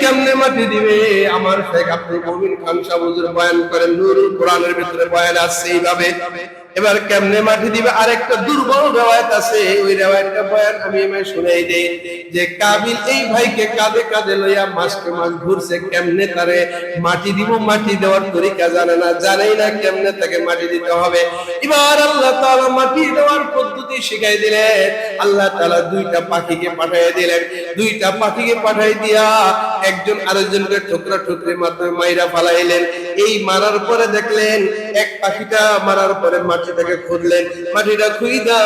কেমনে মাটি দিবে? আমার শেখ আব্দুল মুমিন খান সাহুজুর বয়ান করেন, নুরুল কোরআনের ভিতরে বয়ান আছে এইভাবে। এবার কেমনে মাটি দিবে? আরেকটা দুর্বল রেওয়ায়ত আছে। ওই রেওয়ায়তটা বয়ান আমি এমন শুনাই দেই যে কাবিল এই ভাইকে কাঁধে কাঁধে লইয়া মাসকে মাস ঘুরছে। কেমনে তারে মাটি দিব, মাটি দেওয়ার তরিকা জানে না। জানেই না কেমনে তাকে মাটি দিতে হবে। এবার আল্লাহ তাআলা মাটি দেওয়ার পদ্ধতি শিখাই দিলেন। আল্লাহ তাআলা দুইটা পাখিকে পাঠিয়ে দিলেন। দুইটা পাখিকে পাঠাই দিয়া একজন আরেকজনকে ঠোকরা ঠোকরের মাধ্যমে মাইরা ফালাইলেন। এই মারার পরে দেখলেন, এক পাখিটা মারার পরে মাটিটাকে খুঁজলেন, মাটিটা খুইদা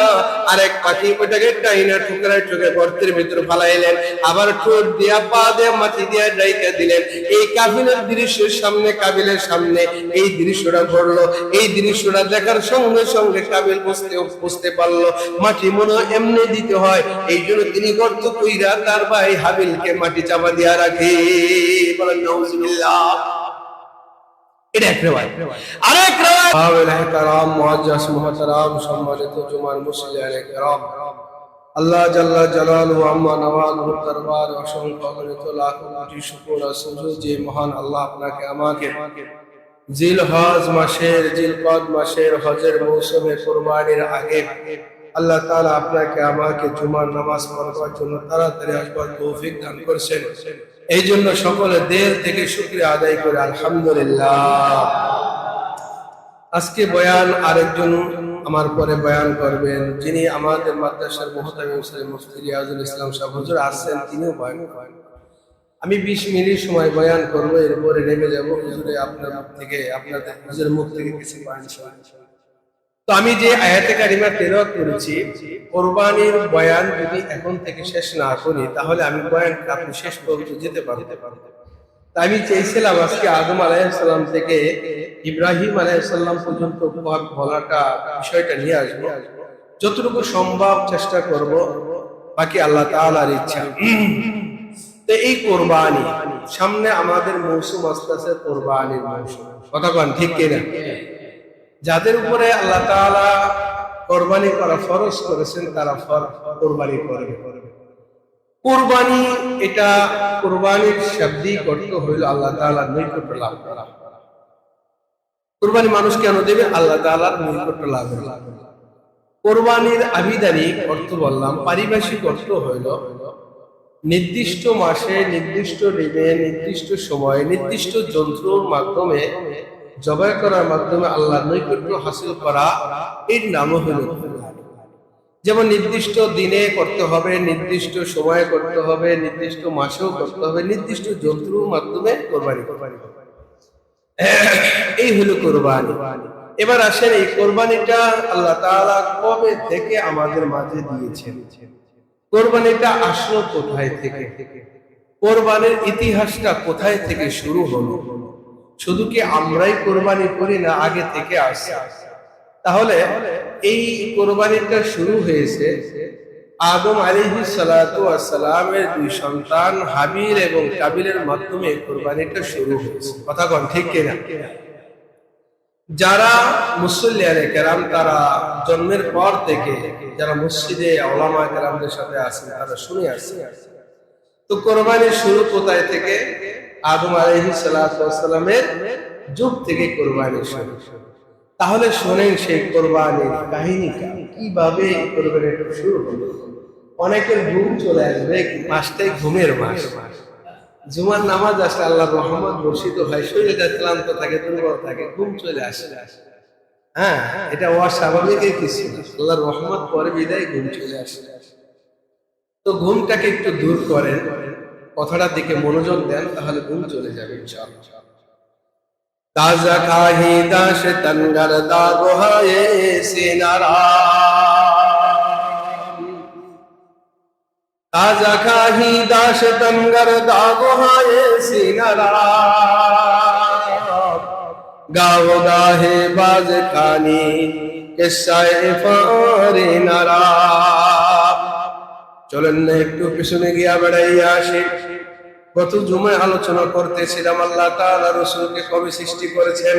আর এক পাখি ওইটাকে টাইনা ঠুকরায় ঠুকে গর্তের ভিতরে ফালাইলেন। আবার ঠোঁট দিয়া, পা দিয়া, মাটি দিয়া ডাইকা দিলেন। এই কাবিলের দৃশ্যের সামনে, কাবিলের সামনে এই দৃশ্যটা ঘটলো। এই দৃশ্যটা দেখার সঙ্গে সঙ্গে কাবিল বুঝতে বুঝতে পারল, মাটি মনে এমনি দিতে হয়। এই জন্য তিনি গর্ত কইরা তার ভাই হাবিলকে মাটি চাপা দিয়া রাখে। বলেন, নাউজুবিল্লাহ। এটা এক রেওয়ায় আরেক রেওয়ায় আওলাহ کرام মুআজ্জাজ মুহতারাম সম্মানিত জুমার মুসলিয়ান کرام আল্লাহ জাল্লা জালালু আম্মা নওয়াজুর দরবার অসংখ্য অগণিত লাখ কোটি শুকর আর সুজুদ যে মহান আল্লাহ আপনাকে আমাকে জিল হজ মাসের জিলকদ মাসের হজের মৌসুমে কুরবানির আগে আল্লাহ তাআলা আপনাকে আমাকে জুমার নামাজ পড়বার জন্য তাড়াতাড়ি আসবার তৌফিক দান করেছেন এই জন্য সকলে দের থেকে শুকরিয়া আদায় করে আলহামদুলিল্লাহ। আজকে বয়ান আরেকজন আমার পরে বয়ান করবেন, যিনি আমাদের মাদ্রাসার মহতামিম মুসলিম মুফতি রিয়াজুল ইসলাম সাহেব। হুজুর আসছেন, তিনিও বয়ান করেন আমি বিশ মিনিট সময় বয়ান করব, এরপরে নেমে যাব। হুজুরে আপনার থেকে, আপনাদের হুজুরের মুখ থেকে কিছু বয়ান। তো আমি যে আয়াতে কারিমা তেলাওয়াত করেছি, কোরবানির বয়ান যদি এখন থেকে শেষ না করি, তাহলে আমি বয়ান আপনি শেষ পর্যন্ত যেতে পারতে পারব আমি চেয়েছিলাম আজকে আদম আলাইসাল্লাম থেকে ইব্রাহিম আলাইসাল্লাম পর্যন্ত বলাটা, বিষয়টা নিয়ে আসব। যতটুকু সম্ভব চেষ্টা করব, বাকি আল্লাহ তাআলার ইচ্ছা। তো এই কোরবানি, সামনে আমাদের মৌসুম আস্তে আস্তে কোরবানির মৌসুম। কথা কন ঠিক কিনা? যাদের উপরে আল্লাহ তাআলা কোরবানি করা ফরজ করেছেন, তারা কোরবানি করবে। কোরবানি, এটা কোরবানির শাব্দিক অর্থ হইল আল্লাহ তাআলার নৈকট্য লাভ করা। কোরবানি মানুষ কেন দেবে? আল্লাহ তাআলার নৈকট্য লাভ করা কোরবানির আবিধানিক অর্থ বললাম, পারিভাষিক অর্থ হইল নির্দিষ্ট মাসে, নির্দিষ্ট দিনে, নির্দিষ্ট সময়ে, নির্দিষ্ট যন্ত্রর মাধ্যমে জবাই করার মাধ্যমে আল্লাহর নৈকট্য হাসিল করা এর নামও কোরবানি। যেমন নির্দিষ্ট দিনে করতে হবে, নির্দিষ্ট সময়ে করতে হবে, নির্দিষ্ট মাসেও করতে হবে, নির্দিষ্ট যন্ত্রর মাধ্যমে কোরবানি এই হলো কোরবানি। এবার আসেন এই কোরবানিটা আল্লাহ তাআলা কবে থেকে আমাদের মাঝে দিয়েছেন? কোরবানিটা আসলো কোথায় থেকে? কোরবানির ইতিহাসটা কোথায় থেকে শুরু হলো? শুধু কি আমরাই কোরবানি করি না আগে থেকে আসছে তাহলে এই কোরবানিটা শুরু হয়েছে আদম আলিহি সালামের দুই সন্তান হাবিল এবং কাবিলের মাধ্যমে কোরবানিটা শুরু হয়েছে। কথা কন, ঠিক কিনা? যারা মুসল্লিয়ারে কেরাম, তারা জন্মের পর থেকে যারা মসজিদে ওলামা কেরামদের সাথে আছেন, তারা শুনে আসছে তো কোরবানির শুরু কোথায় থেকে? আদম আলহি সালামের যুগ থেকে কোরবানি শুরু। তাহলে শোনেন সেই কোরবানির কাহিনীটা, কীভাবে কোরবানিটা শুরু হলো? অনেকের ঘুম চলে আসবে মাসটাই ঘুমের মাস। জুমার নামাজ আসলে আল্লাহ রহমত বর্ষিত হয় শরীরটা ক্লান্ত থাকে, দুর্বল থাকে, ঘুম চলে আসে। হ্যাঁ এটা অস্বাভাবিক কিছু না। আল্লাহর রহমত পরে বিদায় ঘুম চলে আসে। তো ঘুমটাকে একটু দূর করেন। কথাটার দিকে মনোযোগ দেন, তাহলে ঘুম চলে যাবে তাজা খাহি দাস তঙ্গর দাগ হায়ে সিনারা। গাও গাহে বাজ খানি কিসায় ফারে নারা। চলেন না, একটু পিছনে গিয়া বেড়াইয়া আসি। গত জুমায় আলোচনা করতেছিলাম, আল্লাহ তাআলা রসুলকে কবে সৃষ্টি করেছেন।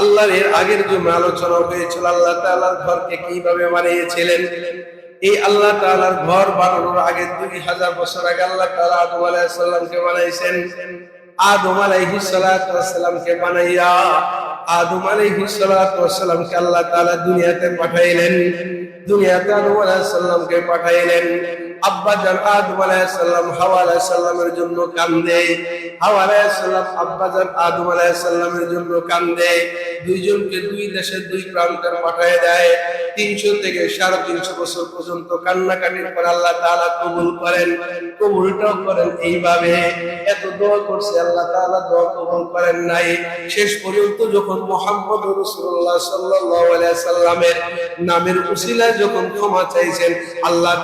আল্লাহর এর আগের জুমে আলোচনা হয়েছিল, আল্লাহ তাআলার ঘরকে কীভাবে বানিয়েছিলেন? এই আল্লাহ তাআলার ঘর বানানোর আগে দুই হাজার বছর আগে আল্লাহ তাআলা আদম আলাইহিস সালামকে বানাইছেন আদম আলাইহিস বানাইয়া আদম আলাইহিস আল্লাহ তাআলা দুনিয়াতে পাঠাইলেন। দুনিয়াতে আদম আলাইহিস সালামকে পাঠাইলেন। আব্বা জান আদম আলাইহিস সালাম হাওয়া আলাইহিস সালামের জন্য কান্দে। শেষ পর্যন্ত যখন মোহাম্মদ সাল্লামের নামের উসিলায় যখন ক্ষমা চাইছেন, আল্লাহ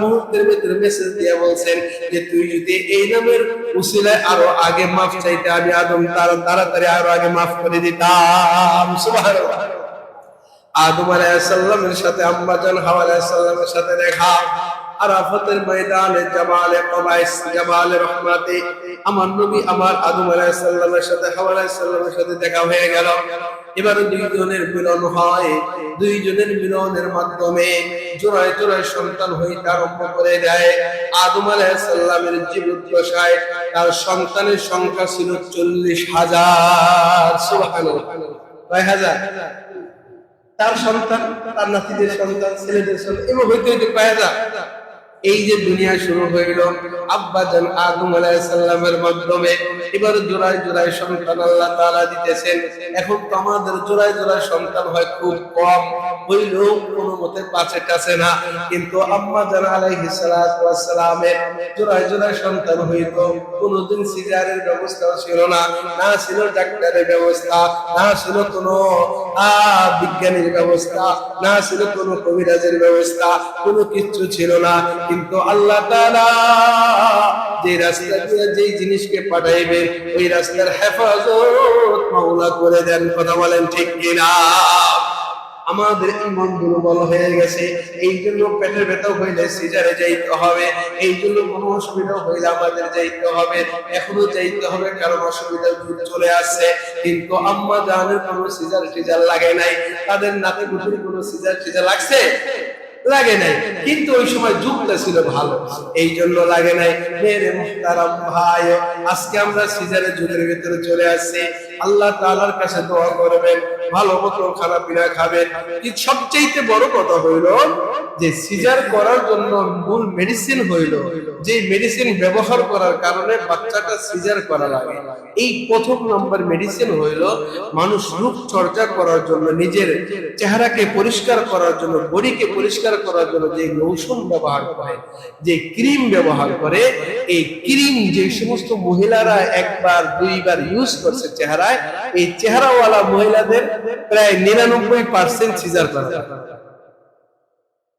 মুহূর্তের ভিতরে মেসেজ দিয়ে বলছেন যে, তুই যদি এই নামের উসিলায় আরও আগে মাফ চাইতে আমি আদম তার তাড়াতাড়ি আরও আগে মাফ করে দিতাম। আদম আলাইসাল্লামের সাথে আম্মাজান হাওয়া আলাইসাল্লামের সাথে দেখা। আরাফাতের ময়দানে জামালে কবাইস জামালে রহমাতে। আমার নবী আমার আদম আলাইহিসসালামের সাথে, হাওয়া আলাইহিসসালামের সাথে দেখা হয়ে গেল। এবার দুইজনের মিলন হয়। দুইজনের মিলনের মাধ্যমে জোড়ায় জোড়ায় সন্তান হইতে আরম্ভ করে দেয়। আদম আলাইহিসসালামের জীবদ্দশায় তার সন্তানের সংখ্যা ছিল চল্লিশ হাজার। সুবহানাল্লাহ। কয় হাজার? তার সন্তান, তার নাতিদের সন্তান, ছেলেদের সন্তান এবং হইতে হইতে পায় না এই যে দুনিয়া শুরু হইল আব্বা জান আদম আলাইহিস সালামের মাধ্যমে এবার জোড়ায় জোড়ায় সন্তান আল্লাহ তাআলা দিতেছেন। এখন তো আমাদের জোড়ায় জোড়ায় সন্তান হয় খুব কম। হইলেও কোনো মতে পাঁচে কাছে না। কিন্তু আম্মা জান ওয়াস সালামের জোড়ায় জোড়ায় সন্তান হইত, কোনোদিন সিজারের ব্যবস্থা ছিল না না ছিল ডাক্তারের ব্যবস্থা, না ছিল কোনো বিজ্ঞানীর ব্যবস্থা, না ছিল কোনো কবিরাজের ব্যবস্থা, কোনো কিচ্ছু ছিল না। কিন্তু আল্লাহ তাআলা যে রাস্তা দিয়ে যেই জিনিসকে পাঠাইবেন, ওই রাস্তার হেফাজত মাওলা করে দেন। কথা বলেন ঠিক কিনা? আমাদের ইমান দুর্বল হয়ে গেছে। এই জন্য পেটের ব্যথা হইলে সিজারে যাইতে হবে। এই জন্য কোনো অসুবিধা হইলে আমাদের যাইতে হবে। এখনও যাইতে হবে, কারণ অসুবিধা দূর চলে আসছে। কিন্তু আম্মা জানের কোনো সিজার টিজার লাগে নাই। তাদের নাতি পুতুর কোনো সিজার টিজার লাগছে? লাগে নাই। কিন্তু ওই সময় যুগটা ছিল ভালো। এই জন্য লাগে নাই। মেরে মুহতারাম ভাই, আজকে আমরা সিজারের যুগের ভিতরে চলে আসছি। আল্লাহ তাআলার কাছে দোয়া করবেন, ভালো মতো খানা পিনা খাবেন। সবচেয়ে বড় কথা হইল যে সিজার করার জন্য মূল মেডিসিন হইল যে মেডিসিন ব্যবহার করার কারণে বাচ্চাটা সিজার করা লাগে। এই প্রথম নম্বর মেডিসিন হইল মানুষ রূপ চর্চা করার জন্য, নিজের চেহারাকে পরিষ্কার করার জন্য, বডিকে পরিষ্কার করার জন্য যে লোশন ব্যবহার করে, যে ক্রিম ব্যবহার করে, এই ক্রিম যে সমস্ত মহিলারা একবার, দুইবার ইউজ করছে চেহারায় এই চেহারাওয়ালা মহিলাদের প্রায় নিরানব্বই পার্সেন্ট সিজার করা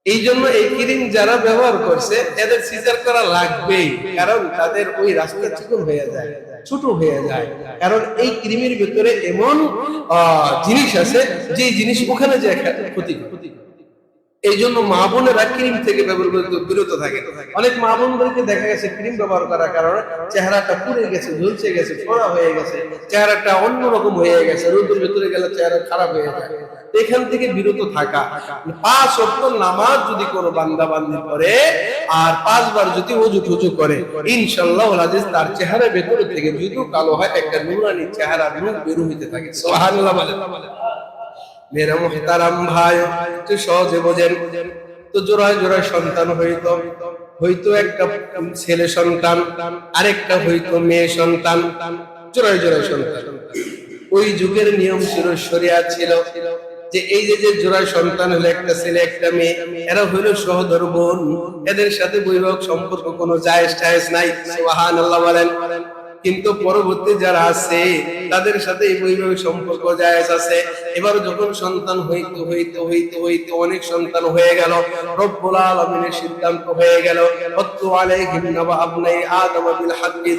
এই জন্য এই ক্রিম যারা ব্যবহার করছে, এদের সিজার করা লাগবেই, কারণ তাদের ওই রাস্তা চিকন হয়ে যায়, ছোট হয়ে যায়। কারণ এই ক্রিমের ভিতরে এমন জিনিস আছে যে জিনিস ওখানে যায় ক্ষতি ক্ষতি এই জন্য মা বোনেরা ক্রিম থেকে বিরত থাকে। অনেক মা বোনদেরকে দেখা গেছে ক্রিম ব্যবহার করার কারণে চেহারাটা পুড়ে গেছে ঝুলছে গেছে, ফোড়া হয়ে গেছে, চেহারাটা অন্যরকম হয়ে গেছে, রোদের ভিতরে গেলে চেহারা খারাপ হয়ে যায়। এখান থেকে বিরত থাকা। পাঁচ অক্ট নামাজ যদি কোনো বান্দা বান্দি করে, আর পাঁচবার যদি অজু টুজু করে, ইনশাল্লাহ আজিজ তার চেহারা ভেতরে থেকে যদিও কালো হয়, একটা নুরানি চেহারা নূর বের হইতে থাকে। সুবহানাল্লাহ বলেন মেরা মুহতারাম ভাই একটু সহজে বোঝেন, তো জোড়ায় জোড়ায় সন্তান হইতো। হইতো একটা ছেলে সন্তান, আরেকটা হইতো মেয়ে সন্তান, জোড়ায় জোড়ায় সন্তান। ওই যুগের নিয়ম ছিল শরিয়া ছিল যে এই যে যে জোড়ায় সন্তান হলো, একটা ছেলে, একটা মেয়ে, এরা হইল সহদর বোন। এদের সাথে বৈবাহিক সম্পর্ক কোনো জায়েজ টায়েজ নাই, সুবহানাল্লাহ বলেন। কিন্তু পরবর্তী যারা আছে তাদের সাথে এই বৈবাহিক সম্পর্ক জায়েজ আছে। এবার যখন সন্তান হইতে হইতে হইতে হইতে অনেক সন্তান হয়ে গেল, রব্বুল আলামিনের সিদ্ধান্ত হয়ে গেল অত্তু আলাইহিম নাবা আবনাই আদম বিল হাক্কি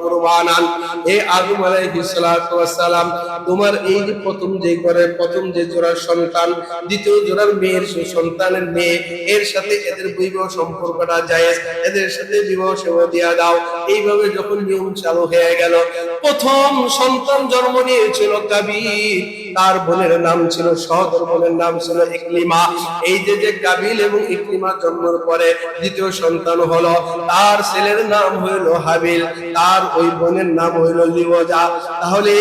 কুরবানান। হে আদম আলাইহিস সালাতু ওয়াস সালাম, তোমার এই যে প্রথম যে প্রথম যে জোড়ার সন্তান, দ্বিতীয় জোড়ার মেয়ের সন্তানের মেয়ে, এর সাথে এদের সম্পর্কটা জায়েজ, এদের সাথে বিবাহ সেবা দিয়া দাও। এইভাবে যখন নিয়ম চালু হয়ে গেল, প্রথম সন্তান জন্ম নিয়েছিল কাবির। তার বোনের নাম ছিল সহদর বোনের নাম ছিল ইকলিমা। এই যে যে কাবিল এবং ইকলিমা জন্মের পরে দ্বিতীয় সন্তান হলো, তার ছেলের নাম হইল হাবিল, তার ওই বোনের নাম হইল লিওজা। তাহলে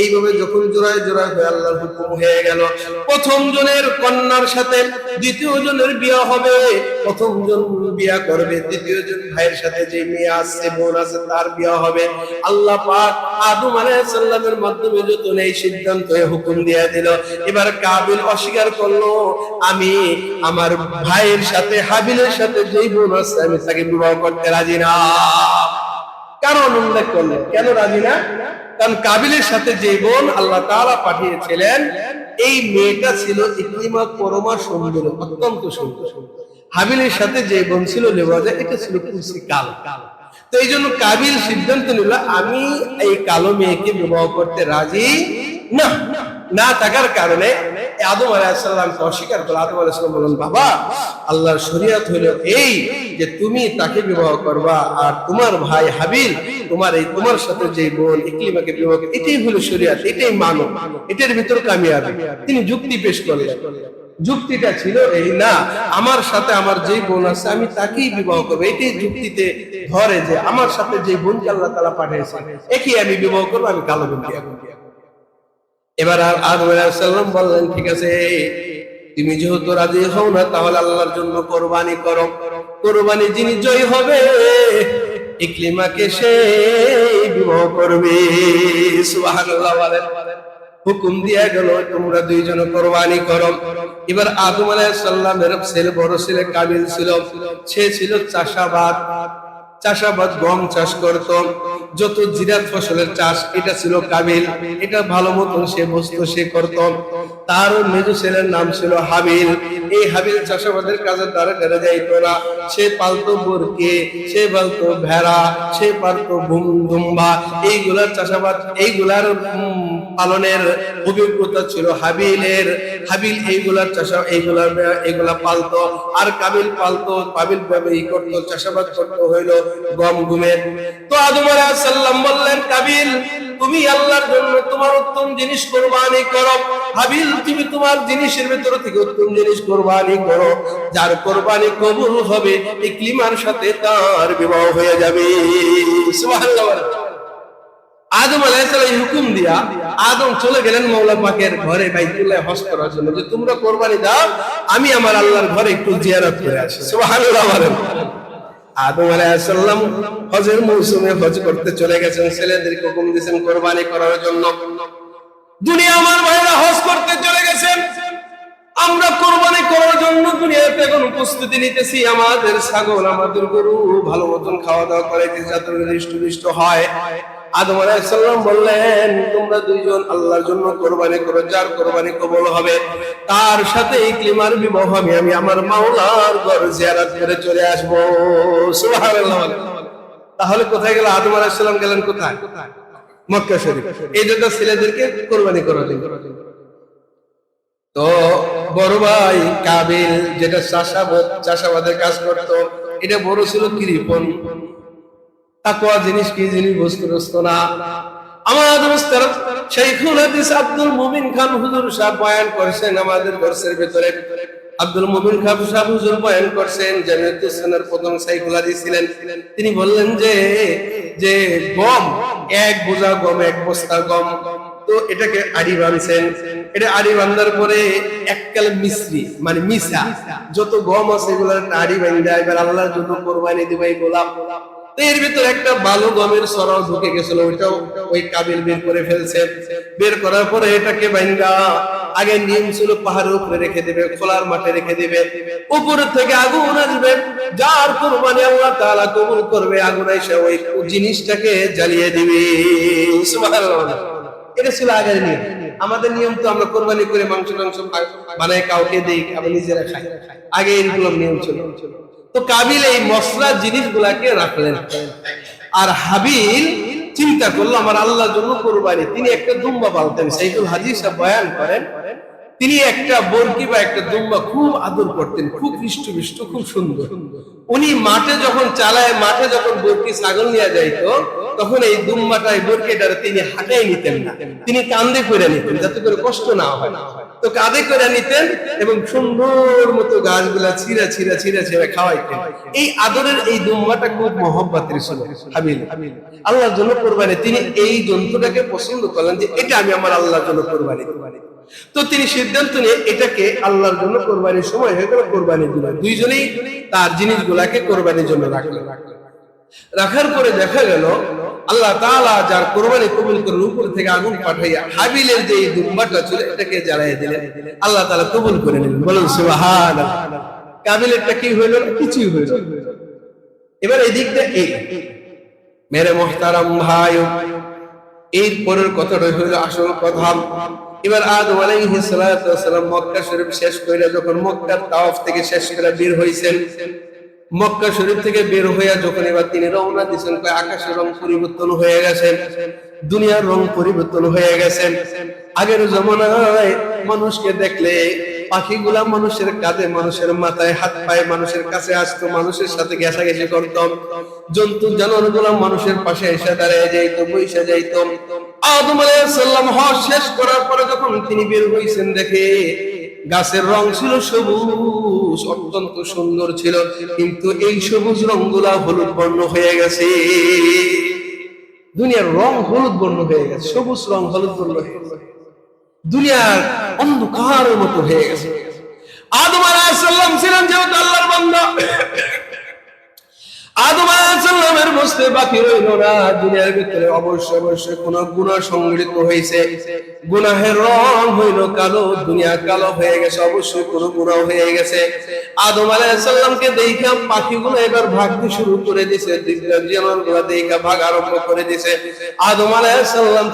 এইভাবে যখন জোড়ায় জোড়ায় হয়ে আল্লাহর হুকুম হয়ে গেল, প্রথম জনের কন্যার সাথে দ্বিতীয় জনের বিয়ে হবে, প্রথম জন বিয়া করবে, দ্বিতীয় জন ভাইয়ের সাথে যে মেয়ে আছে, বোন আছে, তার বিয়ে হবে। আল্লাহ পাক আদম আলাইহিস সালামের মাধ্যমে যত এই সিদ্ধান্ত এ হুকুম দিয়ে দিল। এবার কাবিল অস্বীকার করল, আমি আমার ভাইয়ের সাথে, হাবিলের সাথে যেই বোন আছে আমি তাকে বিবাহ করতে রাজি না। কারণ উল্লেখ করলেন। কেন রাজি না? কারণ কাবিলের সাথে যে বোন আল্লাহ তাআলা পাঠিয়েছিলেন, এই মেয়েটা ছিল ইকলিমা পরমা সুন্দর, অত্যন্ত সুন্দর। হাবিলের সাথে যে বোন ছিল, লেবাজা, এটা ছিল কুলসি কাল। তো এই জন্য কাবিল সিদ্ধান্ত নিল, আমি এই কালো মেয়েকে বিবাহ করতে রাজি না। না থাকার কারণে আদম আলাইসাল্লামকে অস্বীকার করল আদম আলাইসাল্লাম বললেন, বাবা, আল্লাহর শরীয়ত হলো এই যে তুমি তাকে বিবাহ করবা আর তোমার ভাই হাবিল, তোমার এই, তোমার সাথে যে বোন ইকলিমাকে বিবাহ এটাই হলো শরীয়ত, এটাই মানব, এটার ভিতর কামিয়াবি। তিনি যুক্তি পেশ করলেন। যুক্তিটা ছিল এই, না, আমার সাথে আমার যেই বোন আছে, আমি তাকেই বিবাহ করব। এটাই যুক্তিতে ধরে যে আমার সাথে যে বোনকে আল্লাহ তালা পাঠিয়েছে একই আমি বিবাহ করব, আমি কালো করব। এবার আর আদম বললেন, ঠিক আছে, তুমি যেহেতু রাজি হও না, তাহলে আল্লাহর জন্য কোরবানি করো। কোরবানি যিনি জয় হবে ইকলিমাকে সে বিবাহ করবে। হুকুম দিয়া গেল, তোমরা দুইজন কোরবানি করো। এবার আদম আলাইহিস ছেলে, বড় ছেলে কাবিল ছিল। সে ছিল চাষাবাদ। চাষাবাদ গম চাষ করত। যত জিরাত ফসলের চাষ, এটা ছিল কাবিল এটা ভালো মতন সে বসত সে করত। তার মেজ ছেলের নাম ছিল হাবিল। এই হাবিল চাষাবাদের কাজে দ্বারা করে যাইত না। সে পালতো বরকে, সে পালতো ভেড়া, সে পালতো দুম্বা এইগুলার চাষাবাদ, এইগুলার পালনের অভিজ্ঞতা ছিল হাবিলের। হাবিল এইগুলার চাষা, এইগুলার এইগুলা পালতো। আর কাবিল পালতো কাবিল ভাবে ই করতো, চাষাবাদ করতো হইল। গম গুমের তো আদম সালাম বললেন কাবিল তুমি আল্লাহর জন্য তোমার উত্তম জিনিস কোরবানি করো। হাবিল, তুমি তোমার জিনিসের ভেতর থেকে উত্তম জিনিস কোরবানি করো। যার কোরবানি কবুল হবে, ইকলিমার সাথে তার বিবাহ হয়ে যাবে। আদম আলাইহিসসালাম এই হুকুম দিয়া আদম চলে গেলেন মৌলা পাকের ঘরে বাইতুল্লাহ হজ করার জন্য। যে, তোমরা কোরবানি দাও, আমি আমার আল্লাহর ঘরে একটু জিয়ারত করে আসি। সুবহানাল্লাহ আদম আলাইসাল্লাম হজের মৌসুমে হজ করতে চলে গেছেন, ছেলেদেরকে হুকুম দিয়েছেন কোরবানি করার জন্য। দুনিয়া আমার ভাইরা হজ করতে চলে গেছেন। আমরা কোরবানি করার জন্য দুনিয়াতে এখন উপস্থিতি নিতেছি। আমাদের ছাগল, আমাদের গরু, ভালো মতন খাওয়া দাওয়া করে যাতে হৃষ্ট হয়। আদম আলাইহিসসালাম বললেন, তোমরা দুইজন আল্লাহর জন্য কোরবানি করো, যার কোরবানি কবল হবে, তার সাথে ইকলিমার বিবাহ হবে আমি আমার মাওলার ঘর জিয়ারত করে চলে আসব। তাহলে কোথায় গেল? আদম আলাইহিসসালাম গেলেন কোথায়? মক্কা শরীফ। এই জন্য ছেলেদেরকে কোরবানি করার জন্য তো বড় ভাই কাবিল, যেটা চাষাবাদ, চাষাবাদের কাজ করত, এটা বড় ছিল কৃপন। জিনিস কি না? হাদিস আব্দুল মুমিন খান হুজুর সাহেব বয়ান করেছেন আমাদের আব্দুল মুমিন খান সাহেব হুজুর বয়ান করছেন প্রথম হাদিস ছিলেন। তিনি বললেন যে যে গম, এক বোঝা গম, এক বস্তা গম। তো এটাকে আড়ি বানছেন। এটা আড়ি বান্ধার পরে এককাল মিশ্রি মানে মিশা। যত গম আছে এগুলো আড়ি বান্ধা এবার আল্লাহর জন্য কোরবানি দিবে এই গোলাপ। এর ভিতরে একটা ভালো গমের সরাও ঢুকে গেছিল, ওইটাও ওই কাবিল বের করে ফেলছে। বের করার পরে এটাকে বাইন্দা, আগে নিয়ম ছিল পাহাড়ের উপরে রেখে দেবে, খোলার মাঠে রেখে দেবে। উপরে থেকে আগুন আসবে, যার কোরবানি আল্লাহ তাআলা কবুল করবে, আগুন এসে ওই জিনিসটাকে জ্বালিয়ে দিবে। সুবহানাল্লাহ। এটা ছিল আগের নিয়ম। আমাদের নিয়ম তো আমরা কোরবানি করে মাংস টাংস বানাই কাউকে দেই আবার নিজেরা খাই। আগে এইগুলো নিয়ম ছিল। তো কাবিল এই মশলা জিনিসগুলাকে রাখলেন। আর হাবিল চিন্তা করল, আমার আল্লাহর জন্য কোরবানি। তিনি একটা দুম্বা পালতেন সেইগুল হাজির সাহেব বয়ান করেন, তিনি একটা বর্গি বা একটা দুম্বা খুব আদর করতেন, খুব হৃষ্টপুষ্ট, খুব সুন্দর। উনি মাঠে যখন চালায়, মাঠে যখন বর্গি ছাগল নিয়ে যাইতো, তখন এই দুম্বাটাই বরকেটারে তিনি হাঁটাই নিতেন না। তিনি কান্দে করে নিতেন, যাতে করে কষ্ট না হয়। তো কাঁধে করে নিতেন এবং সুন্দর মতো গাছগুলা ছিঁড়া ছিঁড়া ছিঁড়া ছিঁড়া খাওয়াইতেন। এই আদরের এই দুম্বাটা খুব মহব্বতের ছিল, হাবিল। আল্লাহর জন্য কোরবানি তিনি এই জন্তুটাকে পছন্দ করলেন যে এটা আমি আমার আল্লাহর জন্য কোরবানি তো তিনি সিদ্ধান্ত নিয়ে এটাকে আল্লাহর জন্য কোরবানির সময় হয়ে গেল কোরবানি দিল দুইজনেই তার জিনিসগুলাকে কোরবানির জন্য রাখলেন। রাখার পরে দেখা গেল, আল্লাহ তাআলা যার কোরবানি কবুল করার উপর থেকে আগুন পাঠাইয়া হাবিলের যে দুম্বাটা ছিল, এটাকে জ্বালাই দিলেন। আল্লাহ তাআলা কবুল করে নিলেন। বলুন সুবহান কাবিলেরটা কি হইল? কিছুই হইল এবার এই দিকটা এই। মেরে মোহতারাম ভাই, এর পরের কথাটা হইল আসল কথা। এবার আদম আলাইহিস সালাতু ওয়াসালাম মক্কা শরীফ শেষ কইরা যখন মক্কার তাওয়াফ থেকে শেষ করে বের হইছেন মক্কা শরীফ থেকে বের হইয়া যখন এবার তিনি রওনা দিয়েছেন আকাশের রং পরিবর্তন হয়ে গেছে, দুনিয়ার রং পরিবর্তন হয়ে গেছে। আগের জমানায় মানুষকে দেখলে পাখিগুলা মানুষের কাঁধে, মানুষের মাথায় হাত পায়ে মানুষের কাছে আসতো, মানুষের সাথে ঘেঁষাঘেঁষি করতাম জন্তু জানোয়ারগুলা মানুষের পাশে এসে দাঁড়িয়ে যাইতো, বইসে যাইতো। আদম আলাইহিসসালাম হজ শেষ করার পরে যখন তিনি বের হইছেন দেখে গাছের রং ছিল সবুজ, অত্যন্ত সুন্দর ছিল, কিন্তু এই সবুজ রংগুলা হলুদ বর্ণ হয়ে গেছে। দুনিয়ার রং হলুদ বর্ণ হয়ে গেছে, সবুজ রং হলুদ বর্ণ হয়ে গেছে। দুনিয়ার অন্ধকারের মতো হয়ে গেছে। আদম আলাইহিসসালাম ছিলেন যেহেতু আল্লাহর বান্দা। আদম বাকি রইল না। দুনিয়ার ভিতরে অবশ্যই অবশ্যই কোন গুনাহ সংগঠিত হয়েছে। গুনাহের রং হইল কালো, দুনিয়া কালো হয়ে গেছে কোন হয়ে গেছে। আদম পাখিগুলো এবার ভাগতে শুরু করে দেখা ভাগ আরম্ভ করে আদম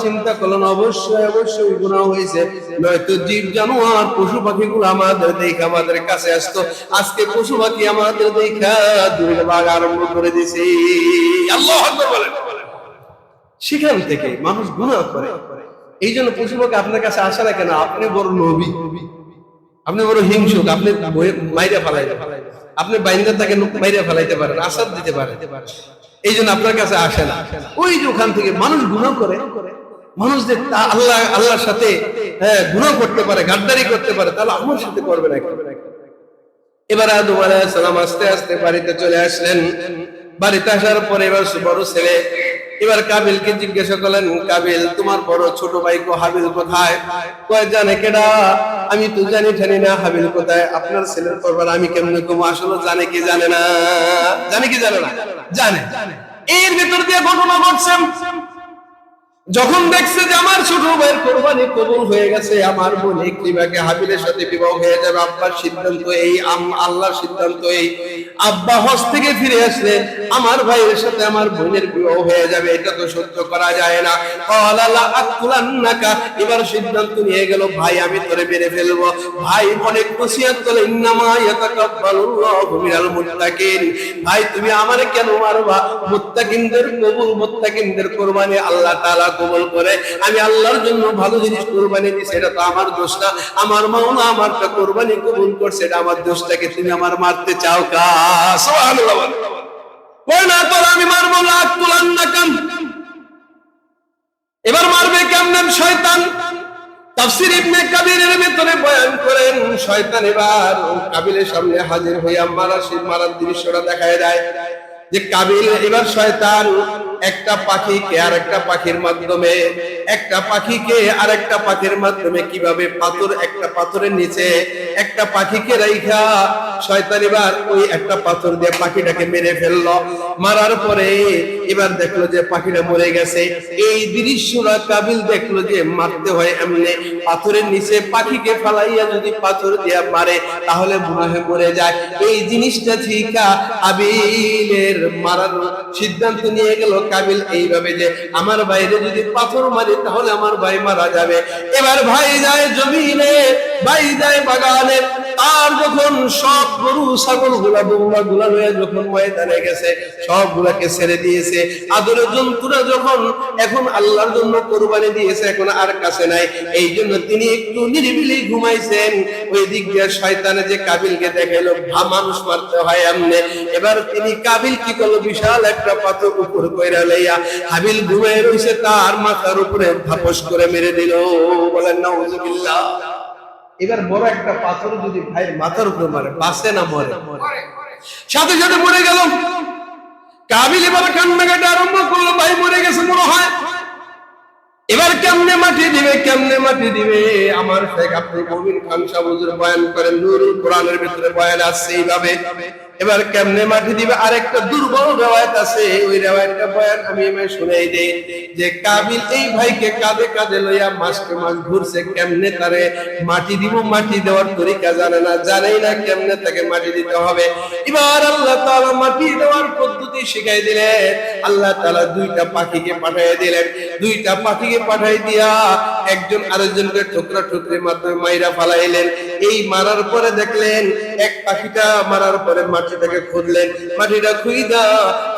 চিন্তা করলেন, অবশ্যই অবশ্যই গুনাহ হয়েছে। নয়তো জীব, জানোয়ার, পশু পাখিগুলো আমাদের দেখা আমাদের কাছে আসতো। আজকে পশু পাখি আমাদের দেখা দূরে ভাগ আরম্ভ করে আল্লাহ সেখান থেকে মানুষ গুনাহ করে। এই জন্য আপনার কাছে আসে না কেন? আপনি বড় নবী। আপনি বড় হিংসুক। আপনি ফেলাইতে আপনি তাকে ফেলাইতে পারেন, আসাদ দিতে পারেন। এই জন্য আপনার কাছে আসে না। ওই যে ওখান থেকে মানুষ গুনাহ করে। মানুষ যে আল্লাহ আল্লাহর সাথে হ্যাঁ গুনাহ করতে পারে, গাদ্দারি করতে পারে, তাহলে আমার সাথে করবে না কেন? এবার আদম আলাইহিস সালাম আস্তে আস্তে বাড়িতে চলে আসলেন। বাড়িতে আসার পরে এবার বড় ছেলে। এবার কাবিলকে জিজ্ঞাসা করলেন, কাবিল, তোমার বড় ছোট ভাই কো হাবিল কোথায়? জানে আপনার ছেলের আমি কেমনে কম আসলে জানে কি জানে না? জানে কি জানে না? জানে। এর ভিতর দিয়ে ঘটনা ঘটছে। যখন দেখছে যে আমার ছোট ভাইয়ের কোরবানি কবুল হয়ে গেছে, আমার বোন ইকরিমাকে হাবিলের সাথে বিবাহ হয়ে যাবে? আব্বার সিদ্ধান্ত এই আল্লাহর সিদ্ধান্ত এই। আব্বা হজ থেকে ফিরে আসলে আমার ভাইয়ের সাথে আমার বোনের বিবাহ হয়ে যাবে, এটা তো সহ্য করা যায় না। আকুলান্নাকা, এবার সিদ্ধান্ত নিয়ে গেল, ভাই, আমি তোরে মেরে ফেলব। ভাই, অনেক নসিহত করে ইন্নামা ইয়াতাকাব্বালুল্লাহু মিনাল মুত্তাকিন। ভাই, তুমি আমারে কেন মারবা? মুত্তাকিনদের কবুল, মুত্তাকিনদের কোরবানি আল্লাহ তাআলা কবুল করে, আমি আল্লাহর জন্য ভালো জিনিস কোরবানি দিছি এটা তো আমার দোষ না। আমার মাওলা আমারটা কোরবানি কবুল করছে, এটা আমার দোষটাকে তুমি আমার মারতে চাও আমি মারবো না এবার মারবে কেমন শয়তান? শয়তান এবার কাবিলের সামনে হাজির হইয়া মারা মারার দৃশ্যটা দেখায় দেয়। যে কাবিল এবার শয়তান একটা পাখিকে আর একটা পাখির মাধ্যমে, একটা পাখিকে আর একটা পাখির মাধ্যমে কীভাবে পাথর একটা পাথরের নিচে একটা পাখিকে রাইখা শয়তান এবার ওই একটা পাথর দিয়ে পাখিটাকে মেরে ফেলল। মারার পরে এবার দেখল যে পাখিটা মরে গেছে। এই দৃশ্যটা কাবিল দেখল যে মারতে হয় এমনি। পাথরের নিচে পাখিকে ফালাইয়া যদি পাথর দিয়া মারে, তাহলে মনে হয় মরে যায়। এই জিনিসটা ঠিকা কাবিলের মারার সিদ্ধান্ত নিয়ে গেল কাবিল এইভাবে যে, আমার বাইরে যদি পাথর মারি, তাহলে আমার ভাই মারা যাবে। এবার ভাই যায় জমিনে, ভাই যায় বাগানে। আর যখন সব গরু ছাগলগুলা বগুলা গুলা লয়ে যখন ময়দানে গেছে, সবগুলাকে ছেড়ে দিয়েছে। আদরের জন্তুরা যখন এখন আল্লাহর জন্য কোরবানি দিয়েছে, এখন আর কাছে নাই। এই জন্য তিনি একটু নিরিবিলি ঘুমাইছেন। ওই দিক দিয়ে শয়তানে যে কাবিলকে দেখাইলো, ভা মানুষ মারতে হয় এমনে এবার তিনি কাবিল কি করল? বিশাল একটা পাথর উপর কইরা লইয়া হাবিল ঘুমাই রইছে, তার মাথার উপরে ধাপস করে মেরে দিল। বলেন, নাউজুবিল্লাহ। এবার বড় একটা পাথর যদি ভাইয়ের মাথার উপরে মারে বাসে না মরে। সাথে সাথে মরে গেল কাবিল এবার কান্নাকাটি আরম্ভ করল ভাই মরে গেছে মনে হয়। এবার কেমনে মাটি দিবে কেমনে মাটি দিবে? আমার শেখ আপনি মমিন খান সাহ বয়ান করেন নুরুল কোরআনের ভিতরে বয়ান আছে এইভাবে। এবার কেমনে মাটি দিবে? আরেকটা দুর্বল রেওয়ায়ত আছে। ওই রেওয়ায়তটা বয়ান আমি এমনি শুনাই দেই যে কাবিল এই ভাইকে কাঁধে কাঁধে লইয়া মাসকে মাস ঘুরছে কেমনে তারে মাটি দিব? মাটি দেওয়ার তরিকা জানে না। জানেই না কেমনে তাকে মাটি দিতে হবে। এবার আল্লাহ তাআলা মাটি দেওয়ার পদ্ধতি শিখাই দিলেন। আল্লাহ তাআলা দুইটা পাখিকে পাঠিয়ে দিলেন। দুইটা পাখিকে পাঠাই দিয়া একজন আরেকজনকে ঠোকরা ঠোকরের মাধ্যমে মাইরা ফালাইলেন। এই মারার পরে দেখলেন, এক পাখিটা মারার পরে মাটিটাকে খুঁজলেন, মাটিটা খুইদা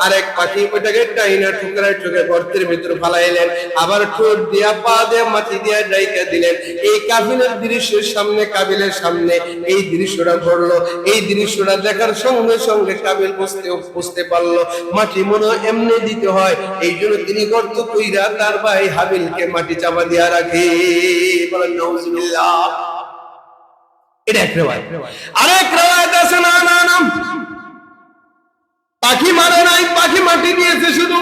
আর এক পাখি ওইটাকে টাইনা ঠুকরায় ঠুকে গর্তের ভিতরে ফালাইলেন। আবার ঠোঁট দিয়া পা দিয়া মাটি দিয়া ডাইকা দিলেন। এই কাবিলের দৃশ্যের সামনে, কাবিলের সামনে এই দৃশ্যটা ঘটলো। এই দৃশ্যটা দেখার সঙ্গে সঙ্গে কাবিল বুঝতে বুঝতে পারল, মাটি মনে এমনি দিতে হয়। এই জন্য তিনি গর্ত কইরা তার ভাই হাবিলকে মাটি চাপা দিয়া রাখে। বলেন, নাউজুবিল্লাহ। এটা এক রেওয়ায় আরেক রেওয়ায়ত আছে, না না না। পাখি মারে নাই, পাখি মাটি দিয়েছে শুধু।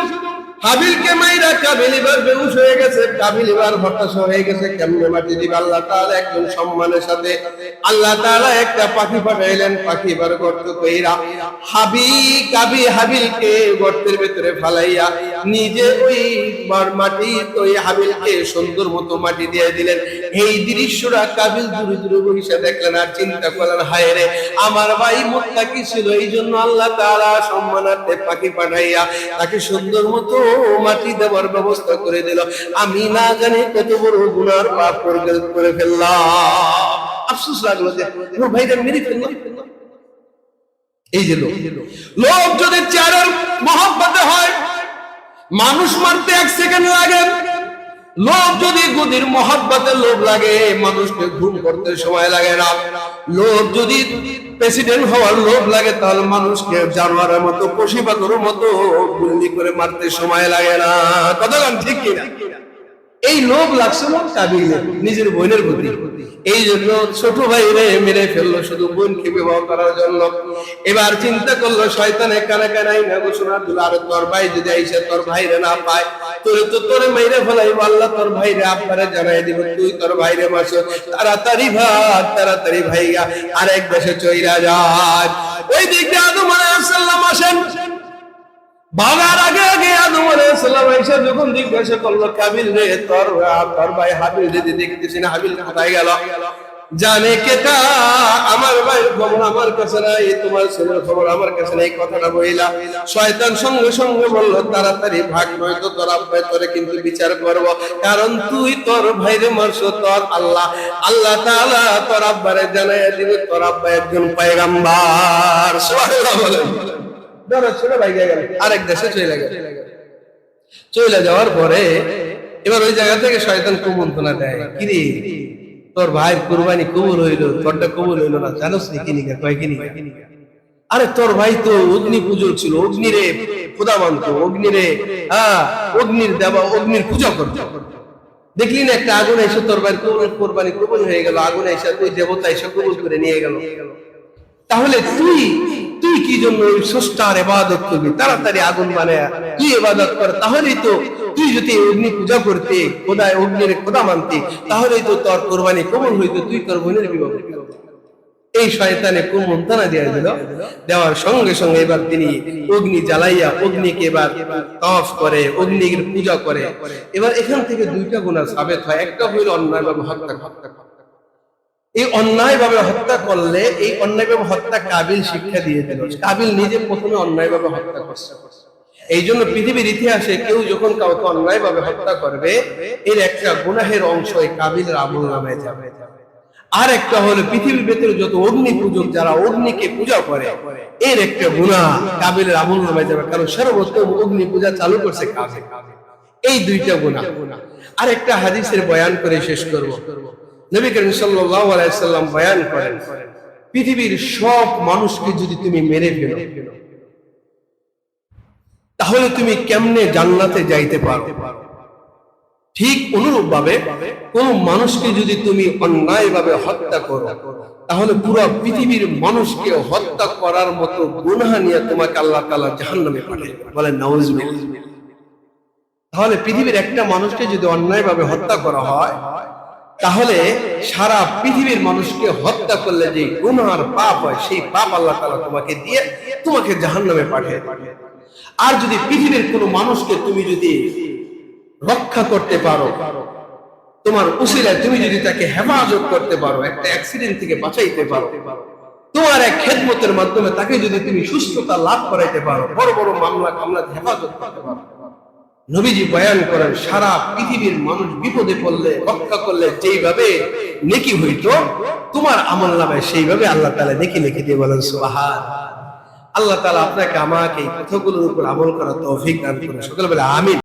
হাবিলকে মাইরা কাবিল এবার বেউস হয়ে গেছে। কাবিল এবার হতাশ হয়ে গেছে। কেমনে মাটি আল্লাহ একজন সম্মানের সাথে আল্লাহ একটা পাখি পাঠাইলেন। পাখি এবার গর্ত কইরা হাবি কাবি হাবিলকে গর্তের ফালাইয়া নিজে ওই মাটি তো এই হাবিলকে সুন্দর মতো মাটি দিয়ে দিলেন। এই দৃশ্যটা কাবিল দূরে দূরে বসে দেখলেন আর চিন্তা করলেন, হায় রে, আমার ভাই মুত্তাকি ছিল। এই জন্য আল্লাহ তাআলা সম্মানার্থে পাখি পাঠাইয়া তাকে সুন্দর মতো মাটি দেওয়ার ব্যবস্থা করে দিল। আমি না জানি কত বড় গুনার পাপ করে ফেললাম। আফসোস লাগল যে ভাইটা মেরে ফেললাম এই যে লোক। লোক যদি চেয়ারের মহাব্বতে হয়, মানুষ মারতে এক সেকেন্ড লাগে। লোভ যদি গদির মহাব্বাতে লোভ লাগে, মানুষকে ঘুম করতে সময় লাগে না। লোভ যদি প্রেসিডেন্ট হওয়ার লোভ লাগে, তাহলে মানুষকে জানোয়ারের মতো পশু মতো গুল্লি করে মারতে সময় লাগে না। কতক্ষণ ঠিক কিনা? এই লোভ লাগছে না কাবিলে, নিজের বোনের প্রতি। এই জন্য ছোট ভাই রে মেরে ফেলল, শুধু বোনকে বিবাহ করার জন্য। এবার চিন্তা করল, শয়তানে কানে কানাই না ঘোষণা দিল আর তোর ভাই যদি আইসে, তোর ভাইরে না পায়, তোরে তো তোরে মাইরে ফেলাই আল্লাহ তোর ভাইরে আব্বারে জানাই দিব, তুই তোর ভাইরে মাস তাড়াতাড়ি ভাগ, তাড়াতাড়ি ভাইয়া আরেক দেশে চইরা যায়। ওই দিক দিয়ে আদম আলাইহিস সালাম আসেন। আগে আগে যখন জিজ্ঞাসা করল, কাবিল রে, তোর তোর ভাই হাবিল দেখতেছি না, হাবিল গেল? জানে আমার খবর আমার কাছে নাই, তোমার ছেলের খবর আমার কাছে নাই, কথাটা বইলা। শয়তান সঙ্গে সঙ্গে বলল, তাড়াতাড়ি ভাগ নয়তো তোর আব্বাই তোরে কিন্তু বিচার করব। কারণ তুই তোর ভাইরে মারছ তোর আল্লাহ। আল্লাহ তাআলা তোর আব্বারে জানাই দিবে, তোর আব্বা একজন পয়গাম্বার। সুবহানাল্লাহ বলেন। আরেক দেশে চলে গেল। চলে যাওয়ার পরে এবার ওই জায়গা থেকে শয়তান কুমন্ত্রণা দেয়, কিরে, তোর ভাই কুরবানি কবুল হইল, তোরটা কবুল হইল না, জানোস নি কিনি কয় কিনি আরে, তোর ভাই তো অগ্নি পুজো ছিল, অগ্নি রে খোদা মানত অগ্নি রে হ্যাঁ অগ্নির দেবা, অগ্নির পূজা করতো। দেখলি না একটা আগুন এসে তোর ভাই কোরবানি কবুল হয়ে গেল, আগুন এসে তুই দেবতা এসে কবুল করে নিয়ে গেল। তাহলে তুই তুই কি জন্য ওই স্রষ্টার এবাদত করবি? তাড়াতাড়ি আগুন মানে তুই এবাদত কর, তাহলেই তো তুই যদি অগ্নি পূজা করতে, খোদায় অগ্নির খোদা মানতে, তাহলেই তো তোর কোরবানি কবল হইতো, তুই তোর বোনের বিবাহ এই শয়তানে কুমন্ত্রণা দিয়ে দিল দেওয়ার সঙ্গে সঙ্গে এবার তিনি অগ্নি জ্বালাইয়া অগ্নিকে এবার তফ করে, অগ্নির পূজা করে। এবার এখান থেকে দুইটা গুণা সাবেত হয়। একটা হইল অন্যায় বা হত্যা হত্যা এই অন্যায় ভাবে হত্যা করলে এই অন্যায় ভাবে হত্যা কাবিল শিক্ষা দিয়ে দিল। কাবিল নিজে প্রথমে অন্যায় ভাবে হত্যা করছে। এই জন্য পৃথিবীর ইতিহাসে কেউ যখন কাউকে অন্যায় ভাবে হত্যা করবে, এর একটা গুনাহের অংশ এই কাবিলের আমল নামে যাবে। আর একটা হলো পৃথিবীর ভেতরে যত অগ্নি পূজক, যারা অগ্নিকে পূজা করে, এর একটা গুণা কাবিলের আমল নামে যাবে। কারণ সর্বপ্রথম অগ্নি পূজা চালু করছে কাবিল। এই দুইটা গুণা আর একটা হাদিসের বয়ান করে শেষ করব। নবী করিম সাল্লাম বয়ান করেন, পৃথিবীর সব মানুষকে যদি তুমি মেরে ফেলো, তাহলে তুমি কেমনে জান্নাতে যাইতে পারো? ঠিক অনুরূপ ভাবে কোন মানুষকে যদি তুমি অন্যায় ভাবে হত্যা করো, তাহলে পুরো পৃথিবীর মানুষকে হত্যা করার মতো গুনাহ নিয়ে তোমাকে আল্লাহ তাআলা জাহান্নামে পাঠাবে বলেন, নাউজুবিল্লাহ। তাহলে পৃথিবীর একটা মানুষকে যদি অন্যায় ভাবে হত্যা করা হয় তাহলে সারা পৃথিবীর মানুষকে হত্যা করলে যে গুনার পাপ হয়, সেই পাপ আল্লাহ তাআলা তোমাকে দিয়ে তোমাকে জাহান্নামে পাঠিয়ে দেবে। আর যদি পৃথিবীর কোনো মানুষকে তুমি যদি রক্ষা করতে পারো, তোমার উসিলায় তুমি যদি তাকে হেফাজত করতে পারো, একটা অ্যাক্সিডেন্ট থেকে বাঁচাইতে পারো, তোমার এক খেদমতের মাধ্যমে তাকে যদি তুমি সুস্থতা লাভ করাইতে পারো, বড় বড় মামলা কামলা হেফাজত করতে পারো নবীজি বয়ান করেন, সারা পৃথিবীর মানুষ বিপদে পড়লে, রক্ষা করলে যেইভাবে নেকি হইতো, তোমার আমল নামে সেইভাবে আল্লাহ তালা নেকি নেকি দিয়ে বলেন, সুবহান। আল্লাহ তালা আপনাকে আমাকে এই কথাগুলোর উপর আমল করা তৌফিক দান করে সকলে বলে, আমিন।